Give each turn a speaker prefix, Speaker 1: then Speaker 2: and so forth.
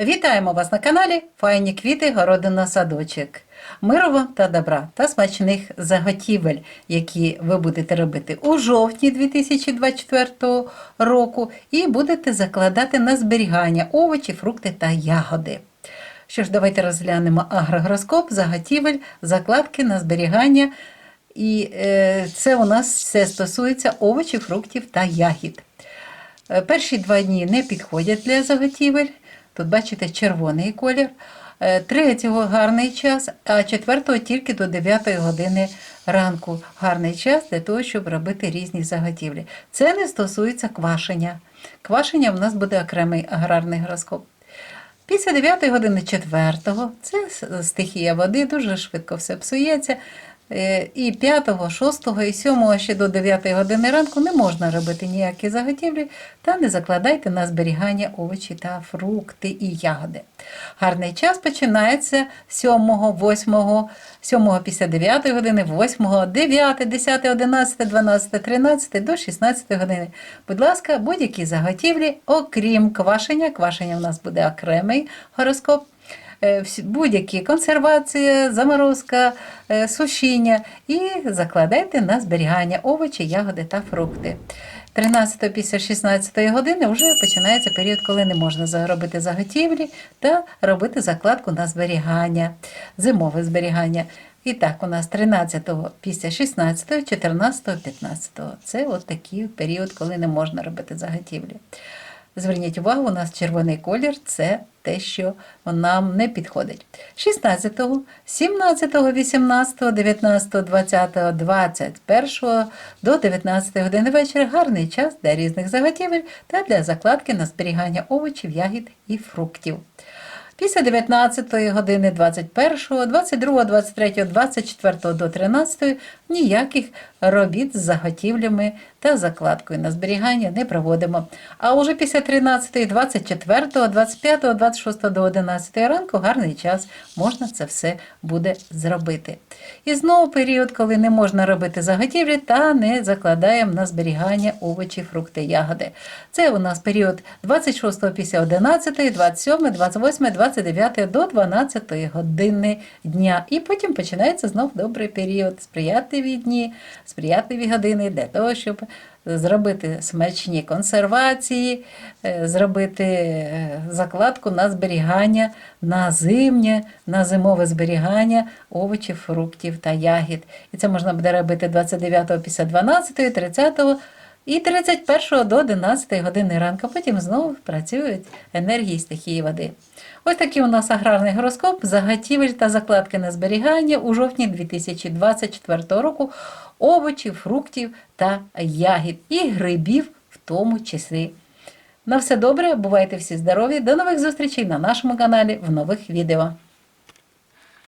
Speaker 1: Вітаємо вас на каналі Файні квіти, городина садочок. Миру вам та добра та смачних заготівель, які ви будете робити у жовтні 2024 року, і будете закладати на зберігання овочі, фрукти та ягоди. Що ж, давайте розглянемо агрогороскоп, заготівель, закладки на зберігання. І е, це у нас все стосується овочів, фруктів та ягід. Е, Перші два дні не підходять для заготівель. Тут бачите червоний колір. Е, Третього гарний час, а четвертого тільки до 9 години ранку. Гарний час для того, щоб робити різні заготівлі. Це не стосується квашення. Квашення в нас буде окремий аграрний гороскоп. Після 9 години 4 це стихія води, дуже швидко все псується. Е, І 5, 6 і 7 ще до 9 години ранку не можна робити ніякі заготівлі та не закладайте на зберігання овочі та фрукти і ягоди. Гарний час починається 7, 8, 7 після 9 години, 8, 9, 10, 11, 12, 13 до 16 години. Будь ласка, будь-які заготівлі, окрім квашення. Квашення в нас буде окремий гороскоп. Е, будь-які консервація, заморозка, е, сушіння і закладайте на зберігання овочі, ягоди та фрукти. 13 після 16 години вже починається період, коли не можна заробити заготівлі та робити закладку на зберігання, зимове зберігання. І так, у нас 13 після 16, 14, 15. Це от такий період, коли не можна робити заготівлі. Зверніть увагу, у нас червоний колір це те, що нам не підходить. 16, 17, 18, 19, 20, 21 до 19 години вечора гарний час для різних заготівель та для закладки на зберігання овочів, ягід і фруктів. Після 19 години 21, 22, 23, 24 до 13 ніяких робіт з заготівлями та закладкою на зберігання не проводимо. А уже після 13, 24, 25, 26 до 11 ранку гарний час можна це все буде зробити. І знову період, коли не можна робити заготівлі та не закладаємо на зберігання овочі, фрукти, ягоди. Це у нас період 26 після 11, 27, 28, 29 до 12 години дня. І потім починається знов добрий період, сприятливі дні, сприятливі години для того, щоб зробити смачні консервації, е, зробити е, закладку на зберігання, на зимнє, на зимове зберігання овочів, фруктів та ягід. І це можна буде робити 29 після 12, 30 і 31 до 11 години ранку. Потім знову працюють енергії стихії води. Ось такий у нас аграрний гороскоп, заготівель та закладки на зберігання у жовтні 2024 року овочів, фруктів та ягід і грибів в тому числі. На все добре, бувайте всі здорові. До нових зустрічей на нашому каналі в нових відео.